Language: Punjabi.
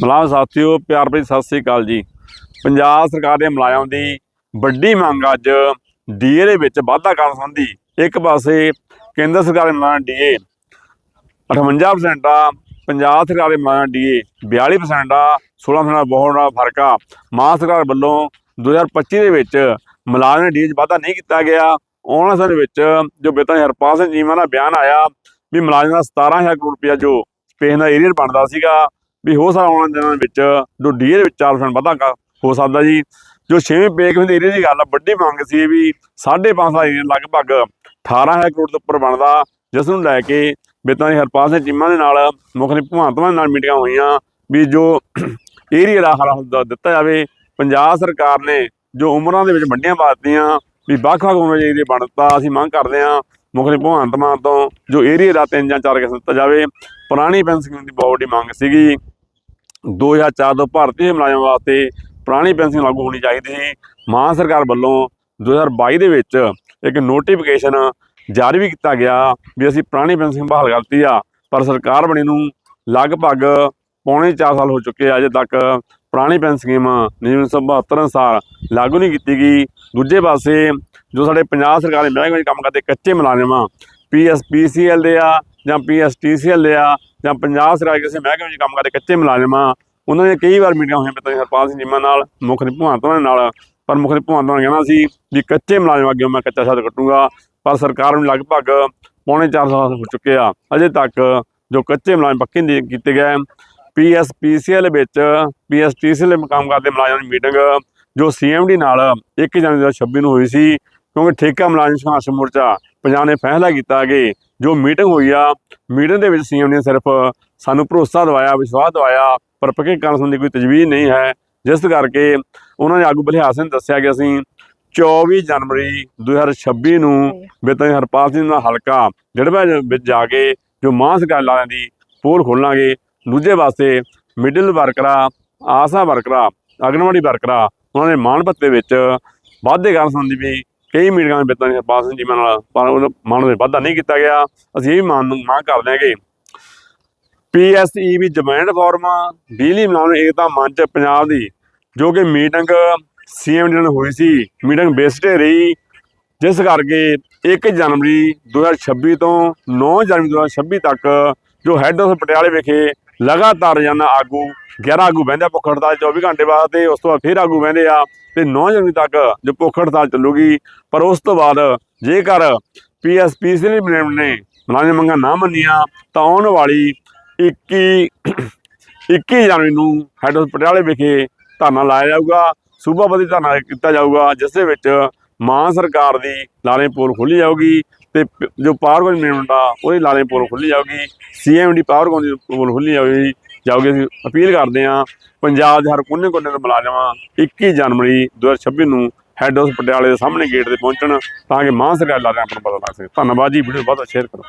ਮੁਲਾਜ਼ਮ ਸਾਥੀਓ, ਪਿਆਰ ਭਰੀ ਸਤਿ ਸ੍ਰੀ ਅਕਾਲ ਜੀ। ਪੰਜਾਬ ਸਰਕਾਰ ਦੇ ਮੁਲਾਜ਼ਮਾਂ ਦੀ ਵੱਡੀ ਮੰਗ ਅੱਜ ਡੀਏ ਦੇ ਵਿੱਚ ਵਾਧਾ ਕਰਨ ਸੰਬੰਧੀ ਇੱਕ ਪਾਸੇ ਕੇਂਦਰ ਸਰਕਾਰ ਦੇ ਮੁਲਾਜ਼ਮ ਡੀਏ 58% ਆ, ਪੰਜਾਬ ਸਰਕਾਰ ਦੇ ਮੁਲਾਜ਼ਮ ਡੀਏ 42% ਆ 16% ਦਾ ਬਹੁਤ ਵੱਡਾ ਫ਼ਰਕ ਆ। ਮਾਨ ਸਰਕਾਰ ਵੱਲੋਂ 2025 ਦੇ ਵਿੱਚ ਮੁਲਾਜ਼ਮ ਡੀਏ 'ਚ ਵਾਧਾ ਨਹੀਂ ਕੀਤਾ ਗਿਆ। ਉਹਨਾਂ ਵਾਲੇ ਸਮੇਂ ਵਿੱਚ ਜੋ ਬੇਤਾ ਹਰਪਾਲ ਸਿੰਘ ਜੀਮਾ ਦਾ ਬਿਆਨ ਆਇਆ ਵੀ ਮੁਲਾਜ਼ਮ ਦਾ 17000 ਕਰੋੜ ਰੁਪਇਆ ਜੋ ਸਪੇਸ ਦਾ ਏਰੀਅਰ ਬਣਦਾ ਸੀਗਾ ਵੀ ਹੋ ਸਕਦਾ ਆਉਣ ਦਿਨਾਂ ਵਿੱਚ, ਜੋ ਡੀਏ ਦੇ ਵਿੱਚ 4% ਵਾਧਾ ਹੋ ਸਕਦਾ ਜੀ। ਜੋ 6ਵੇਂ ਪੇ ਕਮਿਸ਼ਨ ਦੇ ਦੀ ਗੱਲ ਆ, ਵੱਡੀ ਮੰਗ ਸੀ ਵੀ 5.5 ਦਾ ਏਰੀਆ ਲਗਭਗ 18000 ਕਰੋੜ ਤੋਂ ਉੱਪਰ ਬਣਦਾ, ਜਿਸ ਨੂੰ ਲੈ ਕੇ ਬੇਤਾਂ ਦੀ ਹਰਪਾਲ ਸਿੰਘ ਚੀਮਾ ਦੇ ਨਾਲ ਮੁੱਖ ਨੇ, ਭਗਵੰਤ ਮਾਨ ਨਾਲ ਮੀਟਿੰਗਾਂ ਹੋਈਆਂ, ਵੀ ਜੋ ਏਰੀਆ ਦਾ ਹੱਲ ਹੁੰਦਾ ਦਿੱਤਾ ਜਾਵੇ। ਪੰਜਾਬ ਸਰਕਾਰ ਨੇ ਜੋ ਉਮਰਾਂ ਦੇ ਵਿੱਚ ਵੱਡੀਆਂ ਬਾਤੀਆਂ ਵੀ ਵੱਖ-ਵੱਖ ਉਮਰ ਦੇ ਏਰੀਏ ਬਣਤਾ, ਅਸੀਂ ਮੰਗ ਕਰਦੇ ਹਾਂ ਮੁੱਖ ਨੇ, ਭਗਵੰਤ ਮਾਨ ਤੋਂ ਜੋ ਏਰੀਆ ਦਾ ਤਿੰਨ ਜਾਂ ਚਾਰ ਕਿਸਮ ਦਿੱਤਾ ਜਾਵੇ। ਪੁਰਾਣੀ ਪੈਨਸ਼ਨ ਦੀ ਬਹੁਤ ਵੱਡੀ ਮੰਗ ਸੀਗੀ। 2004 ਤੋਂ ਭਾਰਤੀ ਮੁਲਾਜ਼ਮਾਂ ਵਾਸਤੇ ਪੁਰਾਣੀ ਪੈਨਸ਼ਨ ਲਾਗੂ ਹੋਣੀ ਚਾਹੀਦੀ ਸੀ। ਮਾਨ ਸਰਕਾਰ ਵੱਲੋਂ 2022 ਦੇ ਵਿੱਚ ਇੱਕ ਨੋਟੀਫਿਕੇਸ਼ਨ ਜਾਰੀ ਵੀ ਕੀਤਾ ਗਿਆ ਵੀ ਅਸੀਂ ਪੁਰਾਣੀ ਪੈਨਸ਼ਨ ਬਹਾਲ ਕਰਤੀ ਆ, ਪਰ ਸਰਕਾਰ ਬਣੀ ਨੂੰ ਲਗਭਗ ਪੌਣੇ 4 ਸਾਲ ਹੋ ਚੁੱਕੇ ਆ, ਅਜੇ ਤੱਕ ਪੁਰਾਣੀ ਪੈਨਸ਼ਨ ਸਕੀਮ ਨਿਯਮ 172 ਅਨੁਸਾਰ ਲਾਗੂ ਨਹੀਂ ਕੀਤੀ ਗਈ। ਦੂਜੇ ਪਾਸੇ ਜੋ ਸਾਡੇ ਪੰਜਾਬ ਸਰਕਾਰ ਦੇ ਮਹਿਕਮੇ ਵਿੱਚ ਕੰਮ ਕਰਦੇ ਕੱਚੇ ਮੁਲਾਜ਼ਮ ਆ ਪੀਐਸਪੀਸੀਐਲ ਦੇ ਆ ਜਾਂ ਪੀਐਸਟੀਸੀਐਲ ਦੇ ਆ, ਜਾਂ ਪੰਜਾਬ ਸਰਕਾਰ ਕਿਸੇ ਮਹਿਕਮੇ ਵਿੱਚ ਕੰਮ ਕਰਦੇ ਕੱਚੇ ਮੁਲਾਜ਼ਮ ਆ, ਉਹਨਾਂ ਦੀਆਂ ਕਈ ਵਾਰ ਮੀਟਿੰਗਾਂ ਹੋਈਆਂ ਪਤਾ ਹਰਪਾਲ ਸਿੰਘ ਜੀਮਾ ਨਾਲ, ਮੁੱਖ ਨੇ ਭਗਵੰਤ ਮਾਨ ਨਾਲ, ਪਰ ਮੁੱਖ ਨੇ ਭਗਵੰਤ ਮਾਨ ਕਹਿਣਾ ਸੀ ਵੀ ਕੱਚੇ ਮੁਲਾਜ਼ਮ ਅੱਗੇ ਮੈਂ ਕੱਚਾ ਸ਼ਬਦ ਕੱਟੂੰਗਾ ਪਰ ਸਰਕਾਰ ਨੂੰ ਲਗਭਗ ਪੌਣੇ 4 ਸਾਲ ਹੋ ਚੁੱਕੇ ਆ। ਅਜੇ ਤੱਕ ਜੋ ਕੱਚੇ ਮੁਲਾਜ਼ਮ ਪੱਕੇ ਨਹੀਂ ਕੀਤੇ ਗਏ ਪੀਐਸਪੀਸੀਐਲ ਵਿੱਚ ਪੀਐਸਟੀਸੀਐਲ ਕੰਮ ਕਰਦੇ ਮੁਲਾਜ਼ਮਾਂ ਦੀ ਮੀਟਿੰਗ, ਜੋ ਸੀਐਮਡੀ ਨਾਲ 1 ਜਨਵਰੀ 2026 ਨੂੰ ਹੋਈ ਸੀ ਕਿਉਂਕਿ ਠੇਕਾ ਮੁਲਾਜ਼ਮ ਸੰਘਰਸ਼ ਮੋਰਚਾ ਪੰਜਾਬ ਨੇ ਫੈਸਲਾ ਕੀਤਾ ਕਿ ਜੋ ਮੀਟਿੰਗ ਹੋਈ ਆ ਮੀਟਿੰਗ ਦੇ ਵਿੱਚ ਸੀਐਮ ਨੇ ਸਿਰਫ ਸਾਨੂੰ ਭਰੋਸਾ ਦਿਵਾਇਆ ਵਿਸ਼ਵਾਸ ਦਿਵਾਇਆ ਪਰ ਪੱਕੇ ਕਰਨ ਸੰਬੰਧੀ ਕੋਈ ਤਜਵੀਜ਼ ਨਹੀਂ ਹੈ। ਜਿਸ ਕਰਕੇ ਉਹਨਾਂ ਨੇ ਆਗੂ ਬਲਿਹਾਰ ਸਿੰਘ ਨੇ ਦੱਸਿਆ ਕਿ ਅਸੀਂ 24 ਜਨਵਰੀ 2026 ਨੂੰ ਬੇਤਨ ਹਰਪਾਲ ਸਿੰਘ ਦਾ ਹਲਕਾ ਡੜਬਾ ਵਿੱਚ ਜਾ ਕੇ ਜੋ ਮਾਂ ਸਰਕਾਰ ਲਾਲਾਂ ਦੀ ਪੋਲ ਖੋਲਾਂਗੇ। ਦੂਜੇ ਪਾਸੇ ਮਿਡਲ ਵਰਕਰਾਂ ਆਸਾ ਵਰਕਰਾਂ ਅਗਨਵਾੜੀ ਵਰਕਰਾਂ ਉਹਨਾਂ ਦੇ ਮਾਣ ਭੱਤੇ ਵਿੱਚ ਵਾਧੇ ਕਰਨ ਸੰਬੰਧੀ ਵੀ ਕਈ ਮੀਟਿੰਗਾਂ ਵਿੱਚ ਬੇਤਨ ਹਰਪਾਲ ਸਿੰਘ ਜੀ ਨਾਲ ਪਰ ਉਹ ਮਾਣ ਦੇ ਵਾਧਾ ਨਹੀਂ ਕੀਤਾ ਗਿਆ। ਅਸੀਂ ਇਹ ਵੀ ਮੰਨ ਨੂੰ ਮੰਗ ਕਰਦੇ ਹਾਂ ਕਿ ਪੀਐਸਈ ਵੀ ਜਮੈਂਟ ਫਾਰਮ ਬਿਜਲੀ ਮਲਾਉਣ ਏਕਤਾ ਮੰਚ ਪੰਜਾਬ ਦੀ ਜੋ ਕਿ ਮੀਟਿੰਗ ਸੀਐਮ ਨਾਲ ਹੋਈ ਸੀ, ਮੀਟਿੰਗ ਬੇਸਡੇ ਰਹੀ। ਜਿਸ ਕਰਕੇ 1 ਜਨਵਰੀ 2026 ਤੋਂ 9 ਜਨਵਰੀ 2026 ਤੱਕ ਜੋ ਹੈੱਡ ਆਫ ਪਟਿਆਲੇ ਵਿਖੇ ਲਗਾਤਾਰ ਰੋਜ਼ਾਨਾ ਆਗੂ 11 ਆਗੂ ਬਹਿੰਦੇ ਆ ਭੁੱਖ ਹੜਤਾਲ 24 ਘੰਟੇ ਬਾਅਦ ਤੇ ਉਸ ਤੋਂ ਬਾਅਦ ਫਿਰ ਆਗੂ ਬਹਿੰਦੇ ਆ ਤੇ 9 ਜਨਵਰੀ ਤੱਕ ਜੋ ਭੁੱਖ ਹੜਤਾਲ ਚੱਲੂਗੀ। ਪਰ ਉਸ ਤੋਂ ਬਾਅਦ ਜੇਕਰ ਪੀਐਸਪੀਸੀ ਨੇ ਨੇ, ਮੁਲਾਜ਼ਮ ਮੰਗਾਂ ਨਾ ਮੰਨੀਆਂ, ਤਾਂ ਆਉਣ ਵਾਲੀ 21 21 ਜਨਵਰੀ ਨੂੰ ਹੈਡ ਆਫ ਪਟਿਆਲੇ ਵਿਖੇ ਧਰਨਾ ਲਾਇਆ ਜਾਊਗਾ। ਸੂਬਾਪਤੀ ਧਰਨਾ ਕੀਤਾ ਜਾਊਗਾ, ਜਿਸ ਦੇ ਵਿੱਚ ਮਾਨ ਸਰਕਾਰ ਦੀ ਲਾਲੇ ਪੋਲ ਖੋਲੀ ਜਾਊਗੀ। ਤੇ ਜੋ ਪਾਵਰ ਮਿਲਣ ਦਾ ਉਹਦੀ ਲਾਲੇ ਪੋਲ ਖੋਲੀ ਜਾਊਗੀ ਸੀਐਮ ਦੀ ਪਾਵਰ ਦੀ ਪੋਲ ਖੁੱਲੀ ਜਾਊਗੀ ਜਾਊਗੀ ਅਸੀਂ ਅਪੀਲ ਕਰਦੇ ਹਾਂ। ਪੰਜਾਬ ਦੇ ਹਰ ਕੋਨੇ-ਕੋਨੇ ਦੇ ਮੁਲਾਜ਼ਮਾਂ 21 ਜਨਵਰੀ 2026 ਨੂੰ ਹੈੱਡ ਆਫ ਪਟਿਆਲੇ ਦੇ ਸਾਹਮਣੇ ਗੇਟ ਤੇ ਪਹੁੰਚਣ ਤਾਂ ਕਿ ਮਾਂ ਸਰਕਾਰ ਲਾਲੇ ਨੂੰ ਪਤਾ ਲੱਗ ਸਕੇ। ਧੰਨਵਾਦ ਜੀ ਵੀਡੀਓ ਬਹੁਤ ਸ਼ੇਅਰ ਕਰੋ।